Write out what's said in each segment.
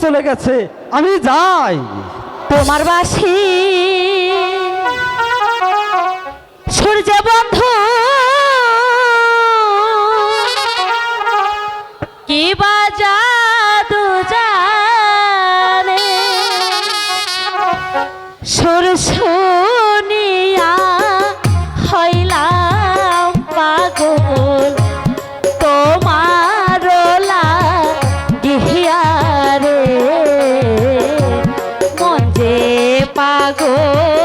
চলে গেছে আমি যাই। তোমার বাসি সূর্য বন্ধু কি বাজা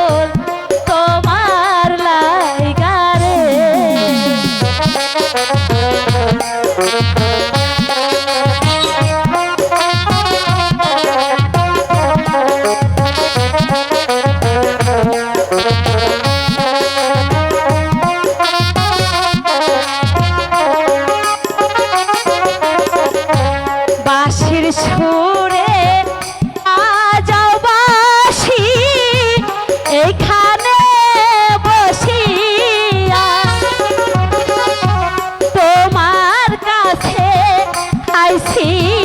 sol. বলছি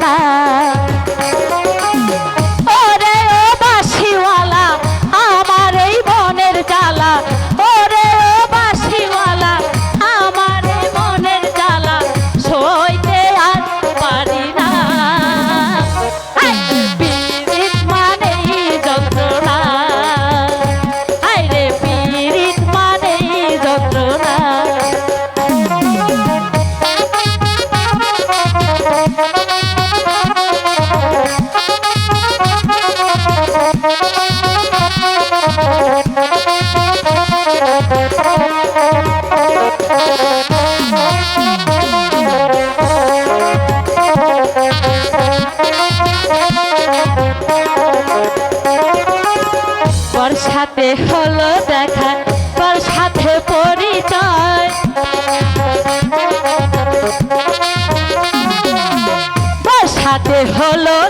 吧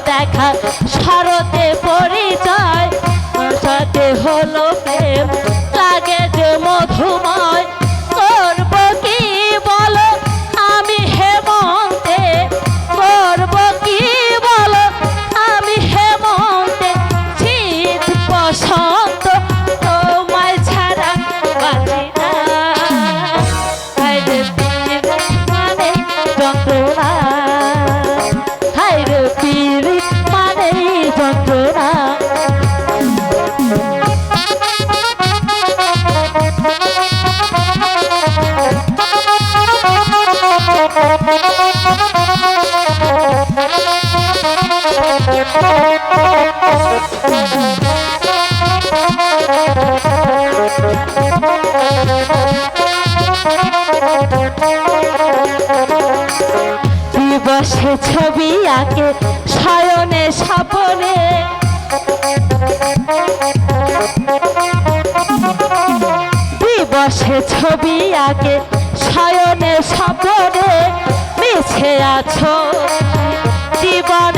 that cup. বসে ছবি আঁকে সায়নে সাপনে দিবসে ছবি আঁকে সায়নে সাপনে মিছে আছো জীবন